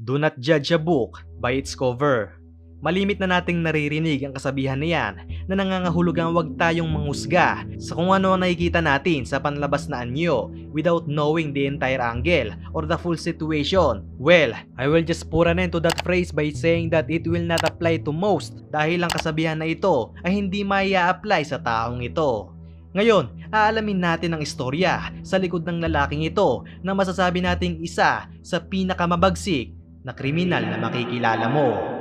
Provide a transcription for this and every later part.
Do not judge a book by its cover. Malimit na nating naririnig ang kasabihan na yan na nangangahulugang huwag tayong manghusga sa kung ano ang nakikita natin sa panlabas na anyo without knowing the entire angle or the full situation. Well, I will just put an end to that phrase by saying that it will not apply to most dahil ang kasabihan na ito ay hindi maya apply sa taong ito. Ngayon, aalamin natin ang istorya sa likod ng lalaking ito na masasabi nating isa sa pinakamabagsik na kriminal na makikilala mo.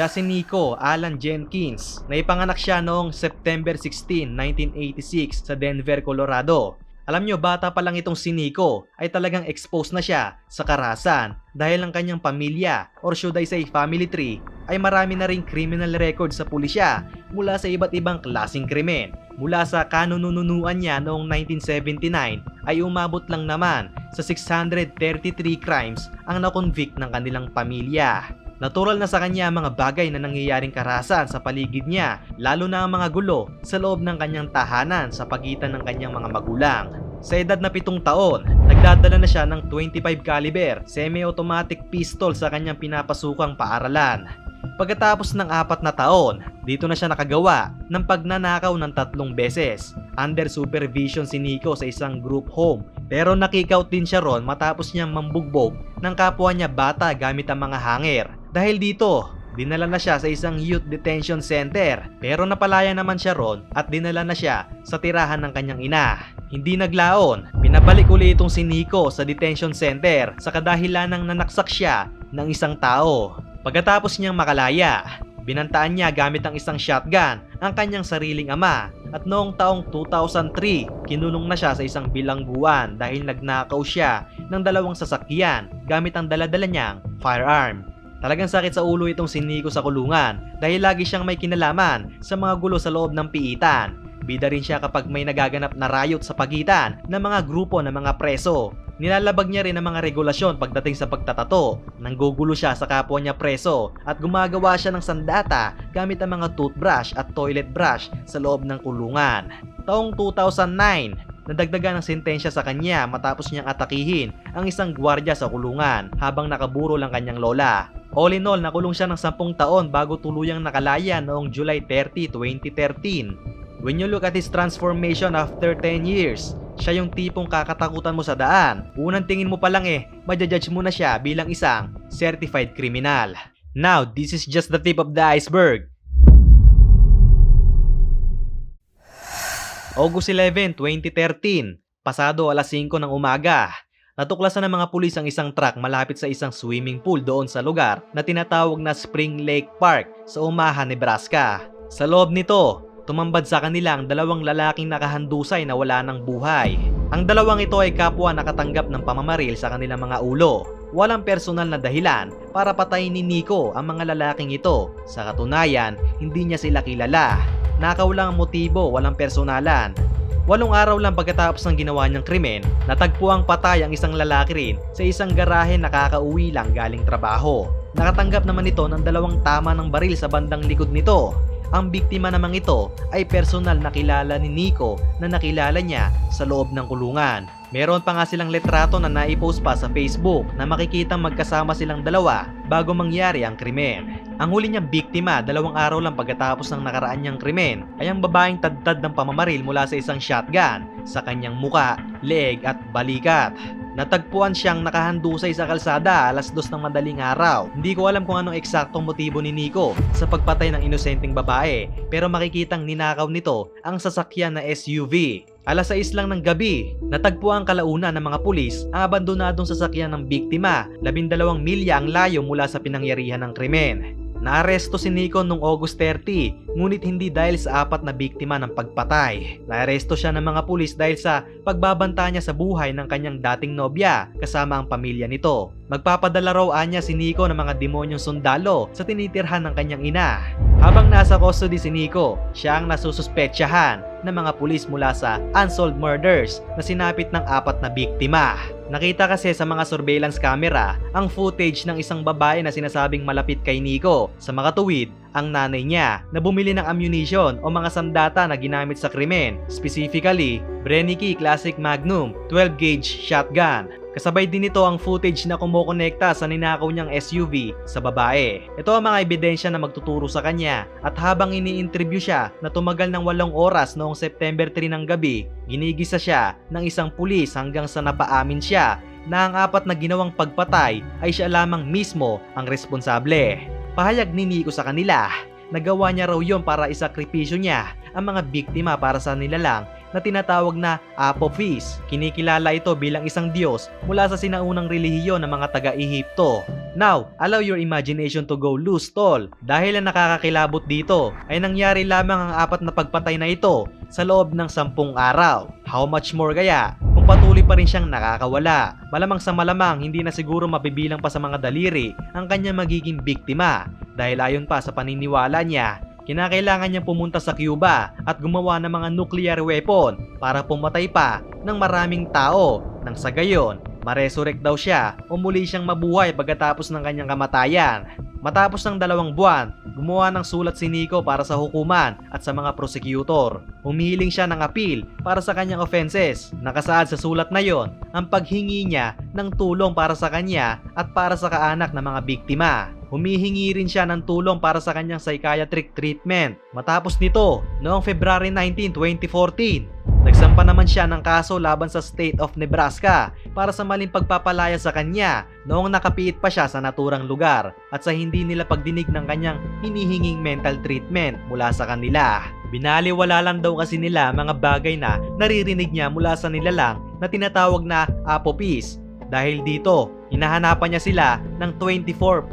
Siya si Nico Alan Jenkins na ipanganak siya noong September 16, 1986 sa Denver, Colorado. Alam nyo, bata pa lang itong si Nico ay talagang exposed na siya sa karahasan dahil ang kanyang pamilya or should I say family tree ay marami na ring criminal record sa pulisya mula sa iba't ibang klasing krimen. Mula sa kanununuan niya noong 1979 ay umabot lang naman sa 633 crimes ang nakonvict ng kanilang pamilya. Natural na sa kanya ang mga bagay na nangyayaring karahasan sa paligid niya, lalo na ang mga gulo sa loob ng kanyang tahanan sa pagitan ng kanyang mga magulang. Sa edad na pitong taon, nagdadala na siya ng 25 caliber semi-automatic pistol sa kanyang pinapasukang paaralan. Pagkatapos ng apat na taon, dito na siya nakagawa ng pagnanakaw ng tatlong beses. Under supervision si Nico sa isang group home pero nakikout din siya ron matapos niyang mambugbog ng kapwa niya bata gamit ang mga hanger. Dahil dito, dinala na siya sa isang youth detention center pero napalaya naman siya ron at dinala na siya sa tirahan ng kanyang ina. Hindi naglaon, pinabalik uli itong si Nico sa detention center sa kadahilan ng nanaksak siya ng isang tao. Pagkatapos niyang makalaya, binantaan niya gamit ang isang shotgun ang kanyang sariling ama at noong taong 2003, kinulong na siya sa isang bilangguan dahil nagnakaw siya ng dalawang sasakyan gamit ang daladala niyang firearm. Talagang sakit sa ulo itong si Nico sa kulungan dahil lagi siyang may kinalaman sa mga gulo sa loob ng piitan. Bida rin siya kapag may nagaganap na riot sa pagitan ng mga grupo ng mga preso. Nilalabag niya rin ang mga regulasyon pagdating sa pagtatato. Nanggugulo siya sa kapwa niya preso at gumagawa siya ng sandata gamit ang mga toothbrush at toilet brush sa loob ng kulungan. Taong 2009, nadagdagan ng sentensya sa kanya matapos niyang atakihin ang isang gwardya sa kulungan habang nakaburo lang kanyang lola. All in all, nakulong siya ng 10 taon bago tuluyang nakalaya noong July 30, 2013. When you look at his transformation after 10 years, siya yung tipong kakatakutan mo sa daan. Unang tingin mo pa lang eh, madjudge mo na siya bilang isang certified criminal. Now, this is just the tip of the iceberg. August 11, 2013, pasado alas 5 ng umaga, natuklasan ng mga pulis ang isang truck malapit sa isang swimming pool doon sa lugar na tinatawag na Spring Lake Park sa Omaha, Nebraska. Sa loob nito, tumambad sa kanila ang dalawang lalaking nakahandusay na wala ng buhay. Ang dalawang ito ay kapwa nakatanggap ng pamamaril sa kanilang mga ulo. Walang personal na dahilan para patayin ni Nico ang mga lalaking ito. Sa katunayan, hindi niya sila kilala. Nakaw lang ang motibo, walang personalan. Walong araw lang pagkatapos ng ginawa niyang krimen, natagpuang patay ang isang lalaki rin sa isang garahe nakakauwi lang galing trabaho. Nakatanggap naman ito ng dalawang tama ng baril sa bandang likod nito. Ang biktima namang ito ay personal na kilala ni Nico na nakilala niya sa loob ng kulungan. Meron pa nga silang letrato na naipost pa sa Facebook na makikitang magkasama silang dalawa bago mangyari ang krimen. Ang huli niyang biktima dalawang araw lang pagkatapos ng nakaraan niyang krimen ay ang babaeng tadtad ng pamamaril mula sa isang shotgun sa kanyang muka, leeg at balikat. Natagpuan siyang nakahandusay sa kalsada alas dos ng madaling araw. Hindi ko alam kung anong eksaktong motibo ni Nico sa pagpatay ng inosenteng babae pero makikitang ninakaw nito ang sasakyan na SUV. Alas 6 lang ng gabi, natagpuan ang kalaunan ng mga pulis ang abandonadong sasakyan ng biktima, 12 milya ang layo mula sa pinangyarihan ng krimen. Naaresto si Nico noong August 30, ngunit hindi dahil sa apat na biktima ng pagpatay. Naaresto siya ng mga pulis dahil sa pagbabanta niya sa buhay ng kanyang dating nobya kasama ang pamilya nito. Magpapadala raw anya si Nico ng mga demonyong sundalo sa tinitirhan ng kanyang ina. Habang nasa custody si Nico, siya ang nasususpetsyahan ng mga pulis mula sa unsolved murders na sinapit ng apat na biktima. Nakita kasi sa mga surveillance camera ang footage ng isang babae na sinasabing malapit kay Nico. Sa makatuwid, ang nanay niya na bumili ng ammunition o mga sandata na ginamit sa krimen, specifically Brennicky Classic Magnum 12 gauge shotgun. Kasabay din nito ang footage na kumukonekta sa ninakaw niyang SUV sa babae. Ito ang mga ebidensya na magtuturo sa kanya at habang ini-interview siya na tumagal ng walong oras noong September 3 ng gabi, ginigisa siya ng isang pulis hanggang sa napaamin siya na ang apat na ginawang pagpatay ay siya lamang mismo ang responsable. Pahayag ni Nico sa kanila, nagawa niya raw yon para isakripisyo niya ang mga biktima para sa nilalang na tinatawag na Apophis. Kinikilala ito bilang isang diyos mula sa sinaunang relihiyon ng mga taga-Ehipto. Now, allow your imagination to go loose tol. Dahil ang nakakakilabot dito ay nangyari lamang ang apat na pagpatay na ito sa loob ng sampung araw. How much more kaya kung patuloy pa rin siyang nakakawala? Malamang sa malamang hindi na siguro mabibilang pa sa mga daliri ang kanyang magiging biktima dahil ayon pa sa paniniwala niya kinakailangan niyang pumunta sa Cuba at gumawa ng mga nuclear weapon para pumatay pa ng maraming tao nang sa gayon maresurrect daw siya o muli siyang mabuhay pagkatapos ng kanyang kamatayan. Matapos ng dalawang buwan, gumawa ng sulat si Nico para sa hukuman at sa mga prosecutor. Humihiling siya ng appeal para sa kanyang offenses. Nakasaad sa sulat na yon ang paghingi niya ng tulong para sa kanya at para sa kaanak ng mga biktima. Humihingi rin siya ng tulong para sa kanyang psychiatric treatment. Matapos nito, noong February 19, 2014, Nagsampa naman siya ng kaso laban sa State of Nebraska para sa maling pagpapalaya sa kanya noong nakapiit pa siya sa naturang lugar at sa hindi nila pagdinig ng kanyang hinihinging mental treatment mula sa kanila. Binaliwala lang daw kasi nila mga bagay na naririnig niya mula sa nilalang na tinatawag na apopis dahil dito, hinahanapan niya sila ng 24.5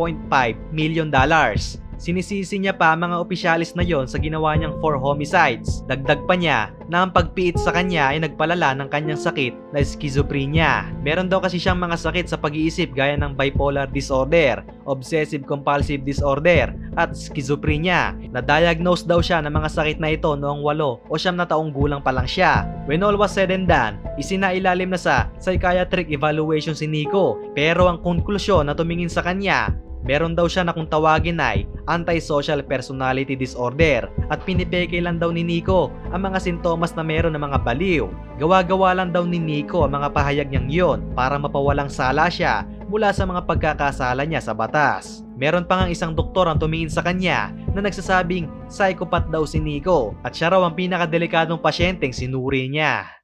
million dollars. Sinisisi niya pa mga opisyalis na yon sa ginawa niyang four homicides. Dagdag pa niya na ang pagpiit sa kanya ay nagpalala ng kanyang sakit na schizophrenia. Meron daw kasi siyang mga sakit sa pag-iisip gaya ng bipolar disorder, obsessive compulsive disorder, at schizophrenia. Na-diagnose daw siya ng mga sakit na ito noong walo o siyam na taong gulang pa lang siya. When all was said and done, isinailalim na sa psychiatric evaluation si Nico pero ang konklusyon na tumingin sa kanya Meron daw siya na kung tawagin ay antisocial personality disorder at pinipeke lang daw ni Nico ang mga sintomas na meron ng mga baliw. Gawa-gawa lang daw ni Nico ang mga pahayag niyang yon para mapawalang sala siya mula sa mga pagkakasala niya sa batas. Meron pa nga isang doktor ang tumingin sa kanya na nagsasabing psychopath daw si Nico at siya raw ang pinakadelikadong pasyenteng sinuri niya.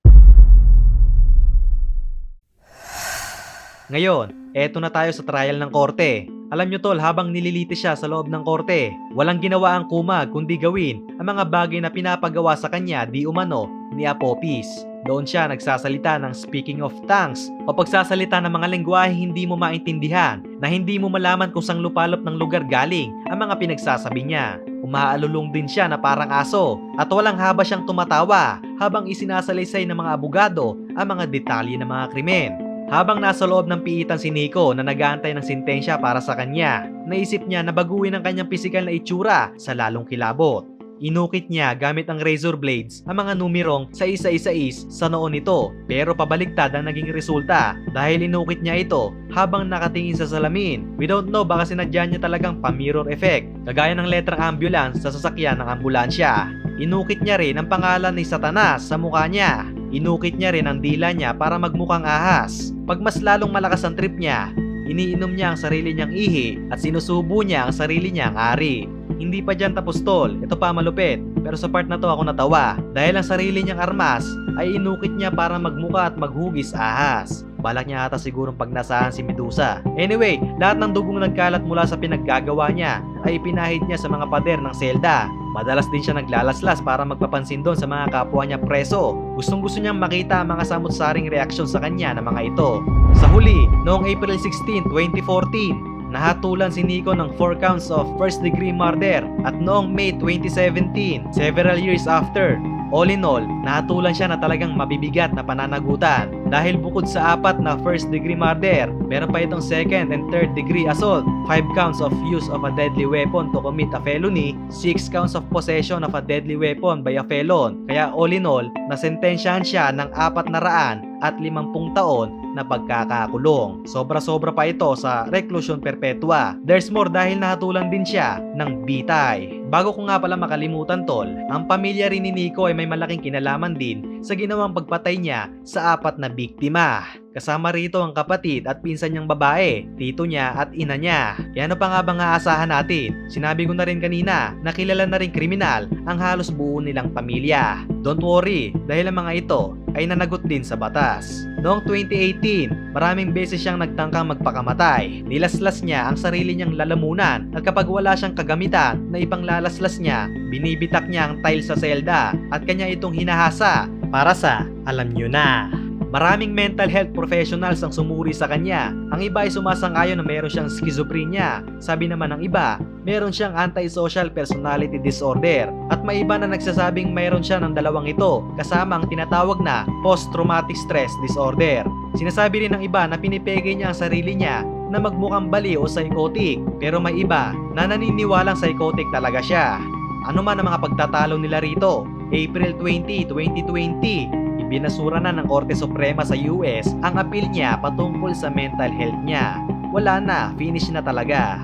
Ngayon, eto na tayo sa trial ng korte. Alam nyo tol, habang nililiti siya sa loob ng korte, walang ginawa ang kumag kundi gawin ang mga bagay na pinapagawa sa kanya di umano ni Apopis. Doon siya nagsasalita ng speaking of tongues o pagsasalita ng mga lengguwahe hindi mo maintindihan na hindi mo malaman kung sang lupalop ng lugar galing ang mga pinagsasabi niya. Umaalulong din siya na parang aso at walang haba siyang tumatawa habang isinasalaysay ng mga abogado ang mga detalye ng mga krimen. Habang nasa loob ng piitan si Nico na nagaantay ng sintensya para sa kanya, naisip niya na baguhin ang kanyang pisikal na itsura sa lalong kilabot. Inukit niya gamit ang razor blades ang mga numerong sa isa-isa-is sa noon nito pero pabaliktad ang naging resulta dahil inukit niya ito habang nakatingin sa salamin. We don't know baka sinadya niya talagang pa-mirror effect kagaya ng letrang ambulance sa sasakyan ng ambulansya. Inukit niya rin ang pangalan ni Satanas sa mukha niya. Inukit niya rin ang dila niya para magmukhang ahas. Pag mas lalong malakas ang trip niya, iniinom niya ang sarili niyang ihi at sinusubo niya ang sarili niyang ari. Hindi pa dyan tapos tol, ito pa malupit. Pero sa part na to ako natawa dahil ang sarili niyang armas ay inukit niya para magmuka at maghugis ahas. Balak niya ata sigurong pagnasahan si Medusa. Anyway, lahat ng dugong nagkalat mula sa pinaggagawa niya ay ipinahid niya sa mga pader ng selda. Madalas din siya naglalaslas para magpapansin doon sa mga kapwa niya preso. Gustong gusto niyang makita ang mga samot-saring reaksyon sa kanya ng mga ito. Sa huli, noong April 16, 2014, nahatulan si Nico ng 4 counts of first degree murder at noong May 2017, several years after, All in all, nahatulan siya na talagang mabibigat na pananagutan dahil bukod sa apat na first degree murder, meron pa itong second and third degree assault, 5 counts of use of a deadly weapon to commit a felony, 6 counts of possession of a deadly weapon by a felon. Kaya all in all, nasentensyahan siya ng apat na raan at 50 taon na pagkakakulong. Sobra-sobra pa ito sa reclusion perpetua. There's more dahil nahatulan din siya ng bitay. Bago ko nga pala makalimutan tol, ang pamilya rin ni Nico ay may malaking kinalaman din sa ginawang pagpatay niya sa apat na biktima. Kasama rito ang kapatid at pinsan niyang babae, tito niya at ina niya. Kaya ano pa nga bang aasahan natin? Sinabi ko na rin kanina na kilala na rin kriminal ang halos buo nilang pamilya. Don't worry, dahil ang mga ito ay nanagot din sa batas. Noong 2018, maraming beses siyang nagtangkang magpakamatay. Nilaslas niya ang sarili niyang lalamunan at kapag wala siyang kagamitan na ipanglalaslas niya, binibitak niya ang tile sa selda at kanya itong hinahasa para sa alam niyo na. Maraming mental health professionals ang sumuri sa kanya. Ang iba ay sumasang-ayon na meron siyang schizophrenia. Sabi naman ng iba, meron siyang antisocial personality disorder. At may iba na nagsasabing mayroon siya ng dalawang ito, kasama ang tinatawag na post-traumatic stress disorder. Sinasabi rin ng iba na pinipeke niya ang sarili niya na magmukhang bali o psychotic. Pero may iba na naniniwalang psychotic talaga siya. Ano man ang mga pagtatalo nila rito, April 20, 2020, Ibinasura na ng Korte Suprema sa US ang appeal niya patungkol sa mental health niya. Wala na, finish na talaga.